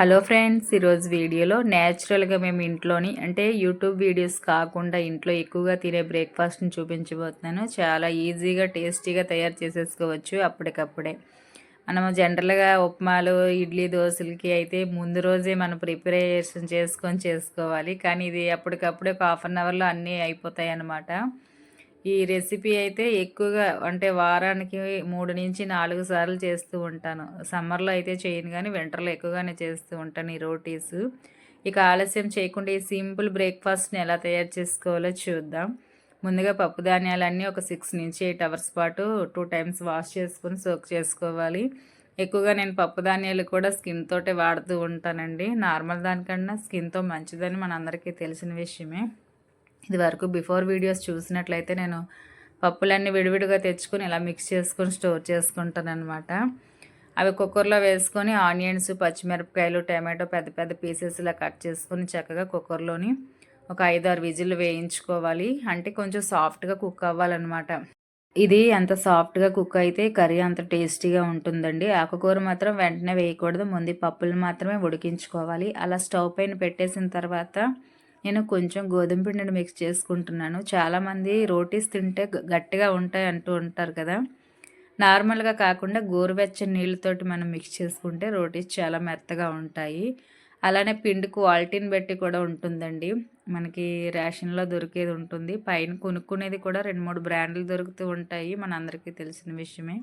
Hello friends ఈరోజు వీడియోలో న్యాచురల్గా మేము ఇంట్లోని అంటే యూట్యూబ్ వీడియోస్ కాకుండా ఇంట్లో ఎక్కువగా తినే బ్రేక్ఫాస్ట్ని చూపించబోతున్నాను. చాలా ఈజీగా టేస్టీగా తయారు చేసేసుకోవచ్చు అప్పటికప్పుడే. మనము జనరల్గా ఉప్మాలు ఇడ్లీ దోశలకి అయితే ముందు రోజే మనం ప్రిపరేషన్ చేసుకొని చేసుకోవాలి. కానీ ఇది అప్పటికప్పుడే ఒక హాఫ్ అన్ అవర్లో అన్నీ అయిపోతాయి అన్నమాట ఈ రెసిపీ అయితే ఎక్కువగా అంటే వారానికి మూడు నుంచి నాలుగు సార్లు చేస్తూ ఉంటాను. సమ్మర్లో అయితే చేయను కానీ వింటర్లో ఎక్కువగానే చేస్తూ ఉంటాను ఈ రోటీస్. ఇక ఆలస్యం చేయకుండా ఈ సింపుల్ బ్రేక్ఫాస్ట్ని ఎలా తయారు చేసుకోవాలో చూద్దాం. ముందుగా పప్పు ధాన్యాలన్నీ ఒక సిక్స్ నుంచి ఎయిట్ అవర్స్ పాటు టూ టైమ్స్ వాష్ చేసుకుని సోక్ చేసుకోవాలి. ఎక్కువగా నేను పప్పు ధాన్యాలు కూడా స్కిన్ తోటే వాడుతూ ఉంటానండి. నార్మల్ దానికన్నా స్కిన్తో మంచిదని మనందరికీ తెలిసిన విషయమే. ఇది వరకు బిఫోర్ వీడియోస్ చూసినట్లయితే నేను పప్పులన్నీ విడివిడిగా తెచ్చుకొని ఇలా మిక్స్ చేసుకొని స్టోర్ చేసుకుంటాను అనమాట అవి కుక్కర్లో వేసుకొని ఆనియన్స్ పచ్చిమిరపకాయలు టమాటో పెద్ద పెద్ద పీసెస్ ఇలా కట్ చేసుకొని చక్కగా కుక్కర్లోని ఒక ఐదు ఆరు విజిల్ వేయించుకోవాలి. అంటే కొంచెం సాఫ్ట్గా కుక్ అవ్వాలన్నమాట. ఇది ఎంత సాఫ్ట్గా కుక్ అయితే కర్రీ అంత టేస్టీగా ఉంటుందండి. ఆకుకూర మాత్రం వెంటనే వేయకూడదు. ముందు పప్పులు మాత్రమే ఉడికించుకోవాలి. అలా స్టవ్ పైన పెట్టేసిన తర్వాత నేను కొంచెం గోధుమ పిండిని మిక్స్ చేసుకుంటున్నాను. చాలామంది రోటీస్ తింటే గట్టిగా ఉంటాయి అంటూ ఉంటారు కదా. నార్మల్గా కాకుండా గోరువెచ్చని నీళ్ళతోటి మనం మిక్స్ చేసుకుంటే రోటీస్ చాలా మెత్తగా ఉంటాయి. అలానే పిండి క్వాలిటీని బట్టి కూడా ఉంటుందండి. మనకి రేషన్లో దొరికేది ఉంటుంది. పైన కొనుక్కునేది కూడా రెండు మూడు బ్రాండ్లు దొరుకుతూ ఉంటాయి. మన అందరికీ తెలిసిన విషయమే.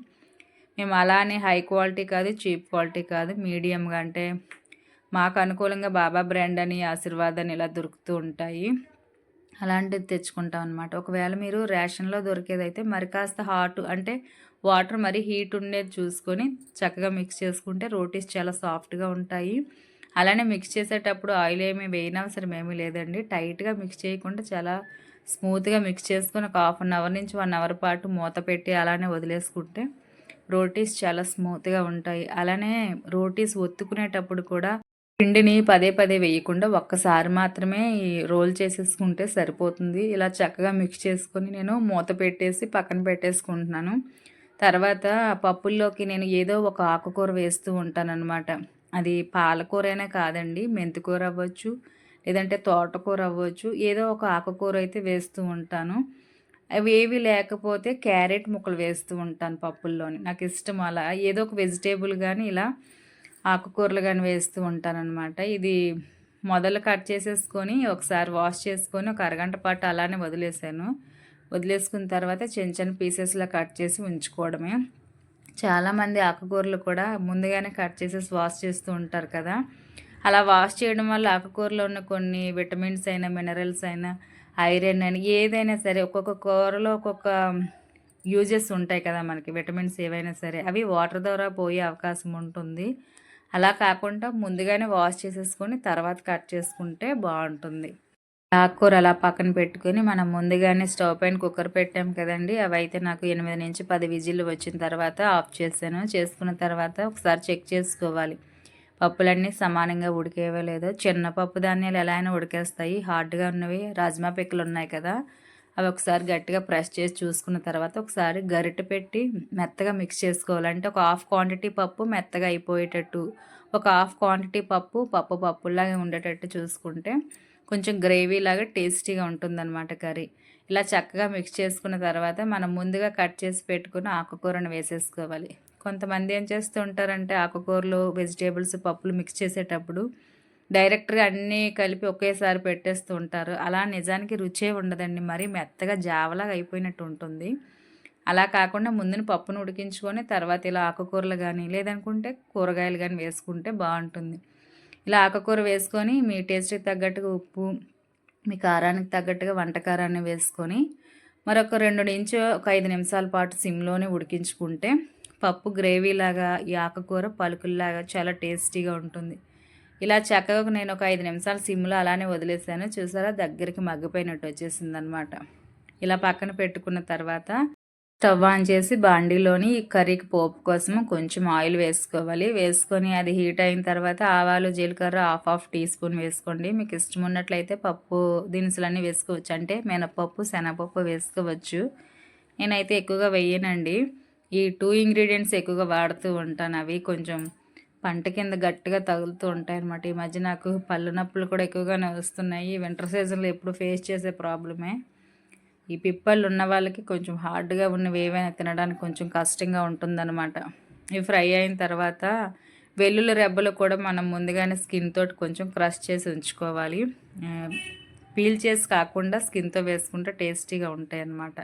మేము అలానే హై క్వాలిటీ కాదు చీప్ క్వాలిటీ కాదు మీడియంగా అంటే మాకు అనుకూలంగా బాబా బ్రాండ్ అని ఆశీర్వాద్ అని ఇలా దొరుకుతూ ఉంటాయి. అలాంటిది తెచ్చుకుంటాం అనమాట ఒకవేళ మీరు రేషన్లో దొరికేదైతే మరి కాస్త హాట్ అంటే వాటర్ మరి హీట్ ఉండేది చూసుకొని చక్కగా మిక్స్ చేసుకుంటే రోటీస్ చాలా సాఫ్ట్గా ఉంటాయి. అలానే మిక్స్ చేసేటప్పుడు ఆయిల్ ఏమీ వేయనవసరం ఏమీ లేదండి. టైట్గా మిక్స్ చేయకుండా చాలా స్మూత్గా మిక్స్ చేసుకొని ఒక హాఫ్ అన్ అవర్ నుంచి వన్ అవర్ పాటు మూత పెట్టి అలానే వదిలేసుకుంటే రోటీస్ చాలా స్మూత్గా ఉంటాయి. అలానే రోటీస్ ఒత్తుకునేటప్పుడు కూడా పిండిని పదే పదే వేయకుండా ఒక్కసారి మాత్రమే రోల్ చేసేసుకుంటే సరిపోతుంది. ఇలా చక్కగా మిక్స్ చేసుకొని నేను మూత పెట్టేసి పక్కన పెట్టేసుకుంటున్నాను. తర్వాత పప్పుల్లోకి నేను ఏదో ఒక ఆకుకూర వేస్తూ ఉంటానన్నమాట. అది పాలకూరైనా కాదండి మెంతికూర అవ్వచ్చు లేదంటే తోటకూర అవ్వచ్చు ఏదో ఒక ఆకుకూర అయితే వేస్తూ ఉంటాను. అవి ఏవి లేకపోతే క్యారెట్ ముక్కలు వేస్తూ ఉంటాను పప్పుల్లోని. నాకు ఇష్టం అలా. ఏదో ఒక వెజిటేబుల్ కానీ ఇలా ఆకుకూరలు కానీ వేస్తూ ఉంటానన్నమాట. ఇది మొదలు కట్ చేసేసుకొని ఒకసారి వాష్ చేసుకొని ఒక అరగంట పాటు అలానే వదిలేసాను. వదిలేసుకున్న తర్వాత చిన్న చిన్న పీసెస్లో కట్ చేసి ఉంచుకోవడమే. చాలామంది ఆకుకూరలు కూడా ముందుగానే కట్ చేసేసి వాష్ చేస్తూ ఉంటారు కదా. అలా వాష్ చేయడం వల్ల ఆకుకూరలో ఉన్న కొన్ని విటమిన్స్ అయినా మినరల్స్ అయినా ఐరన్ అని ఏదైనా సరే ఒక్కొక్క కూరలో ఒక్కొక్క యూజెస్ ఉంటాయి కదా మనకి. విటమిన్స్ ఏవైనా సరే అవి వాటర్ ద్వారా పోయే అవకాశం ఉంటుంది. అలా కాకుండా ముందుగానే వాష్ చేసేసుకొని తర్వాత కట్ చేసుకుంటే బాగుంటుంది. ఆకుకూర అలా పక్కన పెట్టుకొని మనం ముందుగానే స్టవ్ పైన కుక్కర్ పెట్టాం కదండి అవైతే నాకు ఎనిమిది నుంచి పది విజిల్లు వచ్చిన తర్వాత ఆఫ్ చేశాను. చేసుకున్న తర్వాత ఒకసారి చెక్ చేసుకోవాలి. పప్పులన్నీ సమానంగా ఉడికేవో లేదో. చిన్న పప్పు ధాన్యాలు ఎలా అయినా ఉడికేస్తాయి. హార్డ్గా ఉన్నవి రాజ్మా పిక్కలు ఉన్నాయి కదా అవి ఒకసారి గట్టిగా ప్రెస్ చేసి చూసుకున్న తర్వాత ఒకసారి గరిట పెట్టి మెత్తగా మిక్స్ చేసుకోవాలంటే ఒక హాఫ్ క్వాంటిటీ పప్పు మెత్తగా అయిపోయేటట్టు ఒక హాఫ్ క్వాంటిటీ పప్పు పప్పు పప్పులాగా ఉండేటట్టు చూసుకుంటే కొంచెం గ్రేవీ లాగా టేస్టీగా ఉంటుందన్నమాట కర్రీ. ఇలా చక్కగా మిక్స్ చేసుకున్న తర్వాత మనం ముందుగా కట్ చేసి పెట్టుకుని ఆకుకూరను వేసేసుకోవాలి. కొంతమంది ఏం చేస్తూ ఉంటారంటే ఆకుకూరలు వెజిటేబుల్స్ పప్పులు మిక్స్ చేసేటప్పుడు డైరెక్ట్గా అన్నీ కలిపి ఒకేసారి పెట్టేస్తూ ఉంటారు అలా నిజానికి రుచే ఉండదండి. మరి మెత్తగా జావలాగా అయిపోయినట్టు ఉంటుంది. అలా కాకుండా ముందుని పప్పును ఉడికించుకొని తర్వాత ఇలా ఆకుకూరలు కానీ లేదనుకుంటే కూరగాయలు కానీ వేసుకుంటే బాగుంటుంది. ఇలా ఆకుకూర వేసుకొని మీ టేస్ట్కి తగ్గట్టుగా ఉప్పు మీ కారానికి తగ్గట్టుగా వంటకారాన్ని వేసుకొని మరొక రెండు నుంచి ఒక ఐదు నిమిషాల పాటు సిమ్లోనే ఉడికించుకుంటే పప్పు గ్రేవీలాగా ఈ ఆకుకూర పలుకుల్లాగా చాలా టేస్టీగా ఉంటుంది. ఇలా చక్కగా నేను ఒక ఐదు నిమిషాలు సిమ్లో అలానే వదిలేసాను. చూసారా? దగ్గరికి మగ్గిపోయినట్టు వచ్చేసింది అనమాట ఇలా పక్కన పెట్టుకున్న తర్వాత స్టవ్ ఆన్ చేసి బాండీలోని కర్రీకి పోపు కోసం కొంచెం ఆయిల్ వేసుకోవాలి. వేసుకొని అది హీట్ అయిన తర్వాత ఆవాలు జీలకర్ర హాఫ్ హాఫ్ టీ స్పూన్ వేసుకోండి. మీకు ఇష్టం ఉన్నట్లయితే పప్పు దినుసులన్నీ వేసుకోవచ్చు. అంటే మినపప్పు శనగపప్పు వేసుకోవచ్చు. నేనైతే ఎక్కువగా వేయనండి. ఈ టూ ఇంగ్రీడియంట్స్ ఎక్కువగా వాడుతూ ఉంటాను. అవి కొంచెం పంట కింద గట్టిగా తగులుతూ ఉంటాయి అనమాట ఈ మధ్య నాకు పళ్ళు నొప్పులు కూడా ఎక్కువగానే వస్తున్నాయి. వింటర్ సీజన్లో ఎప్పుడు ఫేస్ చేసే ప్రాబ్లమే ఈ పిప్పళ్ళు ఉన్న వాళ్ళకి కొంచెం హార్డ్గా ఉన్నవి ఏవైనా తినడానికి కొంచెం కష్టంగా ఉంటుందన్నమాట. ఇవి ఫ్రై అయిన తర్వాత వెల్లుల్లి రెబ్బలు కూడా మనం ముందుగానే స్కిన్ తోటి కొంచెం క్రష్ చేసి ఉంచుకోవాలి. పీల్ చేసి కాకుండా స్కిన్తో వేసుకుంటే టేస్టీగా ఉంటాయి అన్నమాట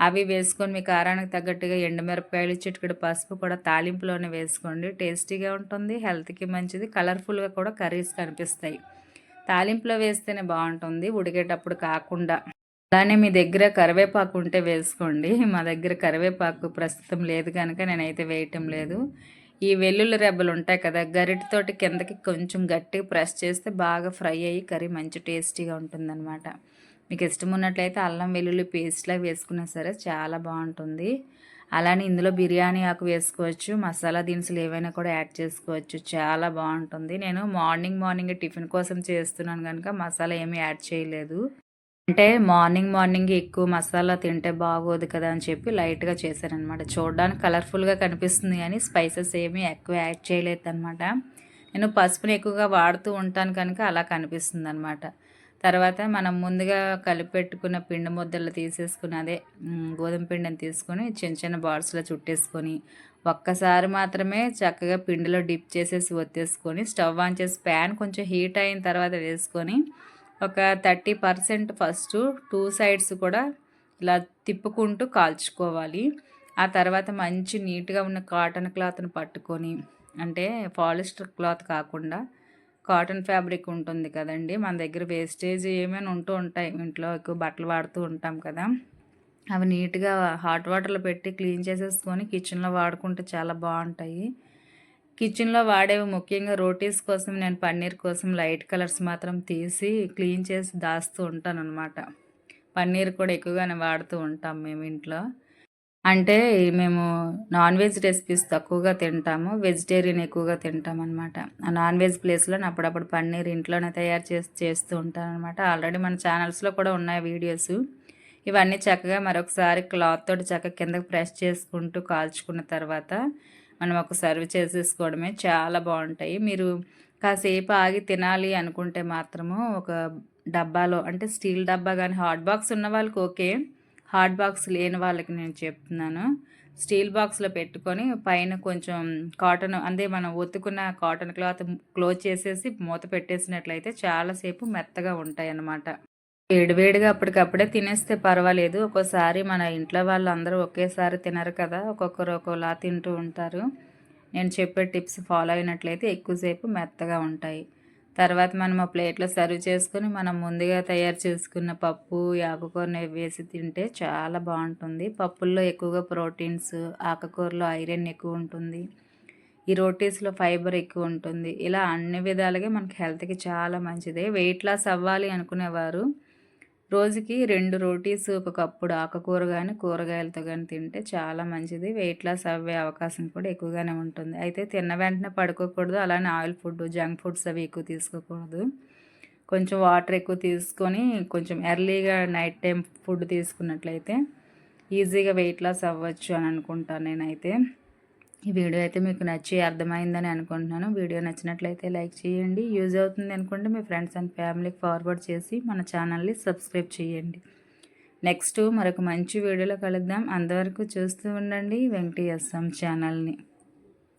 అవి వేసుకొని మీ కారానికి తగ్గట్టుగా ఎండుమిరపకాయలు చిటికడు పసుపు కూడా తాలింపులోనే వేసుకోండి. టేస్టీగా ఉంటుంది హెల్త్కి మంచిది కలర్ఫుల్గా కూడా కర్రీస్ కనిపిస్తాయి. తాలింపులో వేస్తేనే బాగుంటుంది ఉడికేటప్పుడు కాకుండా. అలానే మీ దగ్గర కరివేపాకు ఉంటే వేసుకోండి. మా దగ్గర కరివేపాకు ప్రస్తుతం లేదు కనుక నేనైతే వేయటం లేదు. ఈ వెల్లుల్లి రెబ్బలు ఉంటాయి కదా గరిటితోటి కిందకి కొంచెం గట్టిగా ప్రెస్ చేస్తే బాగా ఫ్రై అయ్యి కర్రీ మంచి టేస్టీగా ఉంటుందన్నమాట. మీకు ఇష్టం ఉన్నట్లయితే అల్లం వెల్లుల్లి పేస్ట్లా వేసుకున్నా సరే చాలా బాగుంటుంది. అలానే ఇందులో బిర్యానీ ఆకు వేసుకోవచ్చు మసాలా దినుసులు ఏవైనా కూడా యాడ్ చేసుకోవచ్చు. చాలా బాగుంటుంది. నేను మార్నింగ్ మార్నింగ్ టిఫిన్ కోసం చేస్తున్నాను కనుక మసాలా ఏమీ యాడ్ చేయలేదు. అంటే మార్నింగ్ మార్నింగ్ ఎక్కువ మసాలా తింటే బాగోదు కదా అని చెప్పి లైట్గా చేశానమాట చూడడానికి కలర్ఫుల్గా కనిపిస్తుంది కానీ స్పైసెస్ ఏమీ ఎక్కువ యాడ్ చేయలేదు అనమాట నేను పసుపుని ఎక్కువగా వాడుతూ ఉంటాను కనుక అలా కనిపిస్తుంది అనమాట తర్వాత మనం ముందుగా కలిపెట్టుకున్న పిండి ముద్దలు తీసేసుకుని అదే గోధుమ పిండిని తీసుకొని చిన్న చిన్న బాల్స్లో చుట్టేసుకొని ఒక్కసారి మాత్రమే చక్కగా పిండిలో డిప్ చేసేసి ఒత్తేసుకొని స్టవ్ ఆన్ చేసి ప్యాన్ కొంచెం హీట్ అయిన తర్వాత వేసుకొని ఒక thirty percent first two sides కూడా ఇలా తిప్పుకుంటూ కాల్చుకోవాలి. ఆ తర్వాత మంచి నీట్గా ఉన్న కాటన్ క్లాత్ని పట్టుకొని అంటే పాలిస్టర్ క్లాత్ కాకుండా కాటన్ ఫ్యాబ్రిక్ ఉంటుంది కదండి. మన దగ్గర వేస్టేజ్ ఏమైనా ఉంటూ ఉంటాయి. ఇంట్లో ఎక్కువ బట్టలు వాడుతూ ఉంటాం కదా. అవి నీట్గా హాట్ వాటర్లో పెట్టి క్లీన్ చేసేసుకొని కిచెన్లో వాడుకుంటే చాలా బాగుంటాయి. కిచెన్లో వాడేవి ముఖ్యంగా రోటీస్ కోసం నేను పన్నీర్ కోసం లైట్ కలర్స్ మాత్రం తీసి క్లీన్ చేసి దాస్తూ ఉంటాను అనమాట పన్నీర్ కూడా ఎక్కువగానే వాడుతూ ఉంటాం మేము ఇంట్లో. అంటే మేము నాన్ వెజ్ రెసిపీస్ తక్కువగా తింటాము వెజిటేరియన్ ఎక్కువగా తింటాం అనమాట ఆ నాన్ వెజ్ ప్లేస్లో అప్పుడప్పుడు పన్నీర్ ఇంట్లోనే తయారు చేసి చేస్తూ ఉంటాను అనమాట ఆల్రెడీ మన ఛానల్స్లో కూడా ఉన్నాయి వీడియోస్. ఇవన్నీ చక్కగా మరొకసారి క్లాత్ తోటి చక్కగా కిందకి ప్రెస్ చేసుకుంటూ కాల్చుకున్న తర్వాత మనం ఒక సర్వ్ చేసేసుకోవడమే చాలా బాగుంటాయి. మీరు కాసేపు ఆగి తినాలి అనుకుంటే మాత్రము ఒక డబ్బాలో అంటే స్టీల్ డబ్బా కానీ హాట్ బాక్స్ ఉన్న వాళ్ళకి ఓకే. హాట్ బాక్స్ లేని వాళ్ళకి నేను చెప్తున్నాను. స్టీల్ బాక్స్లో పెట్టుకొని పైన కొంచెం కాటన్ అంటే మనం ఒత్తుకున్న కాటన్ క్లాత్ క్లోజ్ చేసేసి మూత పెట్టేసినట్లయితే చాలాసేపు మెత్తగా ఉంటాయి అన్నమాట వేడివేడిగా అప్పటికప్పుడే తినేస్తే పర్వాలేదు. ఒక్కోసారి మన ఇంట్లో వాళ్ళందరూ ఒకేసారి తినరు కదా ఒక్కొక్కరు ఒక్కోలా తింటూ ఉంటారు. నేను చెప్పే టిప్స్ ఫాలో అయినట్లయితే ఎక్కువసేపు మెత్తగా ఉంటాయి. తర్వాత మనం ఆ ప్లేట్లో సర్వ్ చేసుకొని మనం ముందుగా తయారు చేసుకున్న పప్పు ఆకుకూరని వేసి తింటే చాలా బాగుంటుంది. పప్పుల్లో ఎక్కువగా ప్రోటీన్స్ ఆకుకూరలో ఐరన్ ఎక్కువ ఉంటుంది. ఈ రోటీస్లో ఫైబర్ ఎక్కువ ఉంటుంది. ఇలా అన్ని విధాలుగా మనకి హెల్త్కి చాలా మంచిది. వెయిట్ లాస్ అవ్వాలి అనుకునేవారు. రోజుకి రెండు రోటీస్ ఒక కప్పుడు ఆకుకూర కానీ కూరగాయలతో కానీ తింటే చాలా మంచిది. వెయిట్ లాస్ అవ్వే అవకాశం కూడా ఎక్కువగానే ఉంటుంది. అయితే తిన్న వెంటనే పడుకోకూడదు. అలానే ఆయిల్ ఫుడ్ జంక్ ఫుడ్స్ అవి ఎక్కువ తీసుకోకూడదు. కొంచెం వాటర్ ఎక్కువ తీసుకొని కొంచెం ఎర్లీగా నైట్ టైం ఫుడ్ తీసుకున్నట్లయితే ఈజీగా వెయిట్ లాస్ అవ్వచ్చు అని అనుకుంటాను నేనైతే. ఈ వీడియో అయితే మీకు నచ్చి అర్థమైందని అనుకుంటున్నాను. వీడియో నచ్చినట్లయితే లైక్ చేయండి. యూజ్ అవుతుంది అనుకుంటే మీ ఫ్రెండ్స్ అండ్ ఫ్యామిలీకి ఫార్వర్డ్ చేసి మన ఛానల్ని సబ్స్క్రైబ్ చేయండి. నెక్స్ట్ మరొక మంచి వీడియోలో కలుద్దాం. అంతవరకు చూస్తూ ఉండండి. వెంకటేశ్వం ఛానల్ని.